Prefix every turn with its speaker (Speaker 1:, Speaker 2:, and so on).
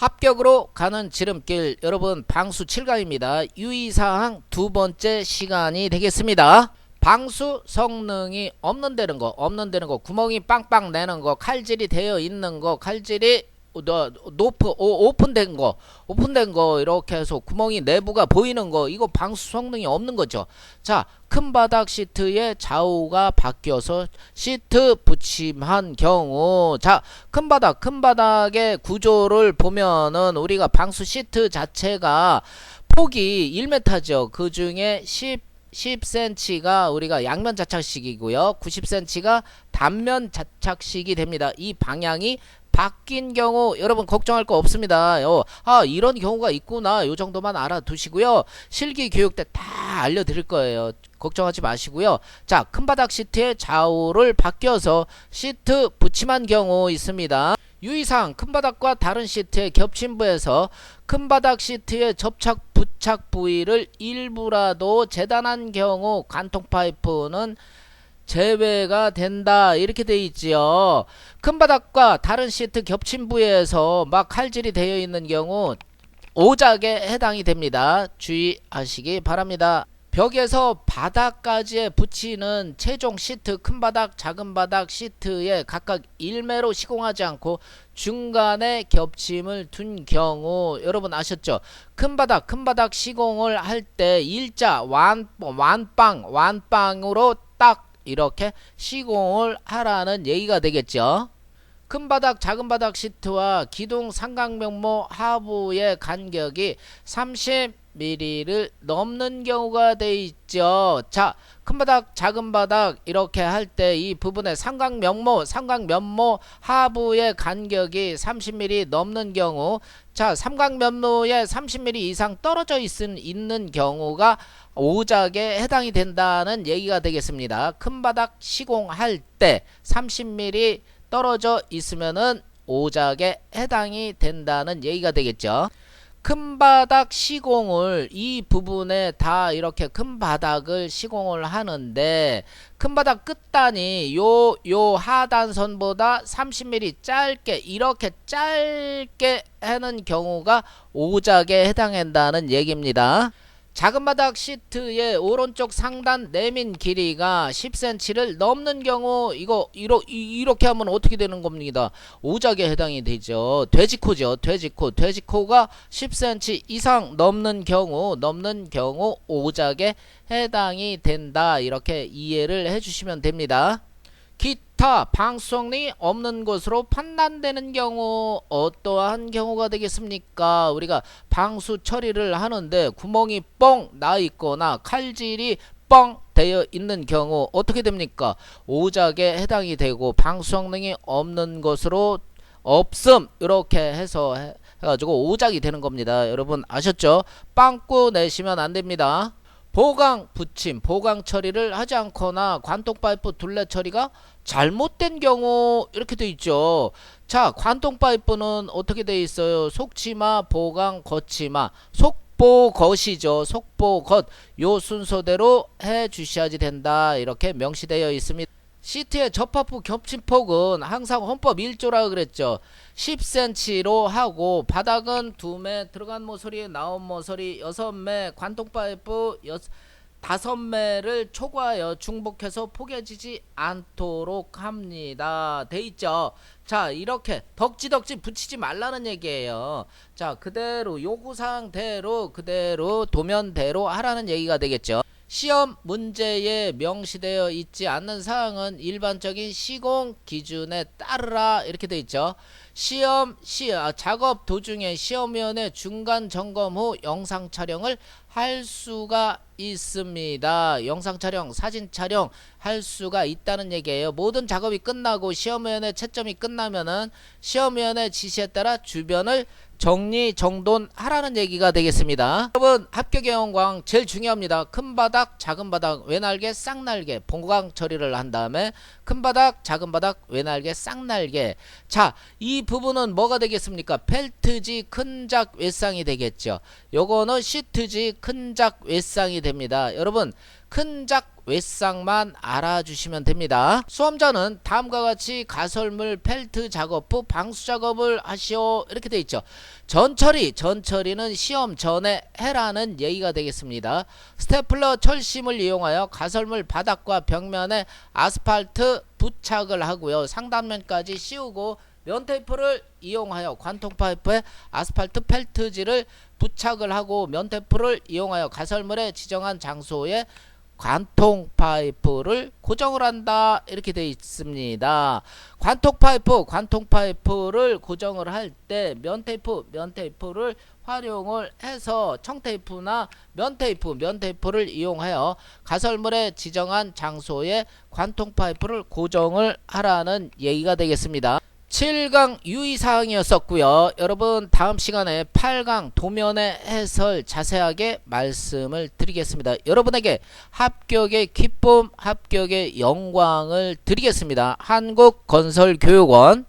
Speaker 1: 합격으로 가는 지름길 여러분 방수 7강입니다. 유의사항 두 번째 시간이 되겠습니다. 방수 성능이 없는 데는 거 없는 데는 거 구멍이 빵빵 내는 거 칼질이 되어 있는 거 칼질이 오, 오픈된 거 오픈된 거 이렇게 해서 구멍이 내부가 보이는 거 이거 방수 성능이 없는 거죠 자 큰 바닥 시트에 좌우가 바뀌어서 시트 붙임한 경우 자 큰 바닥 큰 바닥의 구조를 보면은 우리가 방수 시트 자체가 폭이 1m죠 그 중에 10 10cm가 우리가 양면 자착식이고요. 90cm가 단면 자착식이 됩니다. 이 방향이 바뀐 경우 여러분 걱정할 거 없습니다. 어, 아 이런 경우가 있구나. 요 정도만 알아두시고요. 실기 교육 때 다 알려드릴 거예요. 걱정하지 마시고요. 자, 큰 바닥 시트의 좌우를 바뀌어서 시트 붙임한 경우 있습니다. 유의사항 큰 바닥과 다른 시트의 겹친 부에서 큰 바닥 시트의 접착 부착 부위를 일부라도 재단한 경우 관통 파이프는 제외가 된다 이렇게 돼 있지요. 큰 바닥과 다른 시트 겹친 부위에서 막 칼질이 되어 있는 경우 오작에 해당이 됩니다. 주의하시기 바랍니다. 벽에서 바닥까지에 붙이는 최종 시트 큰 바닥 작은 바닥 시트에 각각 1매로 시공하지 않고 중간에 겹침을 둔 경우 여러분 아셨죠? 큰 바닥 큰 바닥 시공을 할 때 일자 완 완빵 완빵으로 딱 이렇게 시공을 하라는 얘기가 되겠죠. 큰 바닥 작은 바닥 시트와 기둥 삼각면모 하부의 간격이 30mm를 넘는 경우가 돼 있죠. 자, 큰 바닥 작은 바닥 이렇게 할 때 이 부분의 삼각면모 삼각면모 하부의 간격이 30mm 넘는 경우 자, 삼각면모에 30mm 이상 떨어져 있은, 있는 경우가 오작에 해당이 된다는 얘기가 되겠습니다. 큰 바닥 시공할 때 30mm 떨어져 있으면은 오작에 해당이 된다는 얘기가 되겠죠. 큰 바닥 시공을 이 부분에 다 이렇게 큰 바닥을 시공을 하는데 큰 바닥 끝단이 요 요 하단선보다 30mm 짧게 이렇게 짧게 하는 경우가 오작에 해당한다는 얘기입니다. 작은 바닥 시트의 오른쪽 상단 내민 길이가 10cm를 넘는 경우 이거 이러, 이- 이렇게 하면 어떻게 되는 겁니다. 오작에 해당이 되죠. 돼지코죠. 돼지코. 돼지코가 10cm 이상 넘는 경우 넘는 경우 오작에 해당이 된다. 이렇게 이해를 해 주시면 됩니다. 기타 방수성능이 없는 것으로 판단되는 경우 어떠한 경우가 되겠습니까? 우리가 방수 처리를 하는데 구멍이 뻥 나 있거나 칼질이 뻥 되어 있는 경우 어떻게 됩니까? 오작에 해당이 되고 방수 성능이 없는 것으로 없음 이렇게 해서 해, 해가지고 오작이 되는 겁니다. 여러분 아셨죠? 빵꾸 내시면 안 됩니다. 보강 붙임, 보강 처리를 하지 않거나 관통 파이프 둘레 처리가 잘못된 경우 이렇게 돼 있죠. 자, 관통 파이프는 어떻게 돼 있어요? 속치마, 보강, 겉치마, 속보 겉이죠. 속보 겉. 요 순서대로 해 주셔야지 된다. 이렇게 명시되어 있습니다. 시트의 접합부 겹침폭은 항상 헌법 1조라 그랬죠. 10cm로 하고 바닥은 2매 들어간 모서리 나온 모서리 6매 관통 파이프 5매를 초과하여 중복해서 포개지지 않도록 합니다. 돼 있죠. 자, 이렇게 덕지덕지 붙이지 말라는 얘기예요. 자, 그대로 요구사항대로 그대로 도면대로 하라는 얘기가 되겠죠. 시험 문제에 명시되어 있지 않는 사항은 일반적인 시공 기준에 따르라 이렇게 돼 있죠. 시험 시 아, 작업 도중에 시험위원회 중간 점검 후 영상 촬영을 할 수가 있습니다. 영상 촬영, 사진 촬영 할 수가 있다는 얘기예요. 모든 작업이 끝나고 시험위원회 채점이 끝나면은 시험위원회 지시에 따라 주변을 정리 정돈하라는 얘기가 되겠습니다. 여러분 합격의 영광 제일 중요합니다. 큰 바닥, 작은 바닥, 외날개, 쌍날개 봉강 처리를 한 다음에 큰 바닥, 작은 바닥, 외날개, 쌍날개. 자, 이 부분은 뭐가 되겠습니까? 펠트지 큰작 외상이 되겠죠. 요거는 시트지 큰작 외쌍이 됩니다. 여러분 큰작 외쌍만 알아주시면 됩니다. 수험자는 다음과 같이 가설물 펠트 작업 후 방수 작업을 하시오 이렇게 돼 있죠. 전처리 전처리는 시험 전에 해라는 얘기가 되겠습니다. 스테플러 철심을 이용하여 가설물 바닥과 벽면에 아스팔트 부착을 하고요. 상단면까지 씌우고 면 테이프를 이용하여 관통 파이프에 아스팔트 펠트지를 부착을 하고 면 테이프를 이용하여 가설물에 지정한 장소에 관통 파이프를 고정을 한다 이렇게 되어 있습니다. 관통 파이프 관통 파이프를 고정을 할 때 면테이프 면테이프를 활용을 해서 청테이프나 면테이프 면테이프를 이용하여 가설물에 지정한 장소에 관통 파이프를 고정을 하라는 얘기가 되겠습니다. 7강 유의사항이었었고요. 여러분 다음 시간에 8강 도면의 해설 자세하게 말씀을 드리겠습니다. 여러분에게 합격의 기쁨, 합격의 영광을 드리겠습니다. 한국건설교육원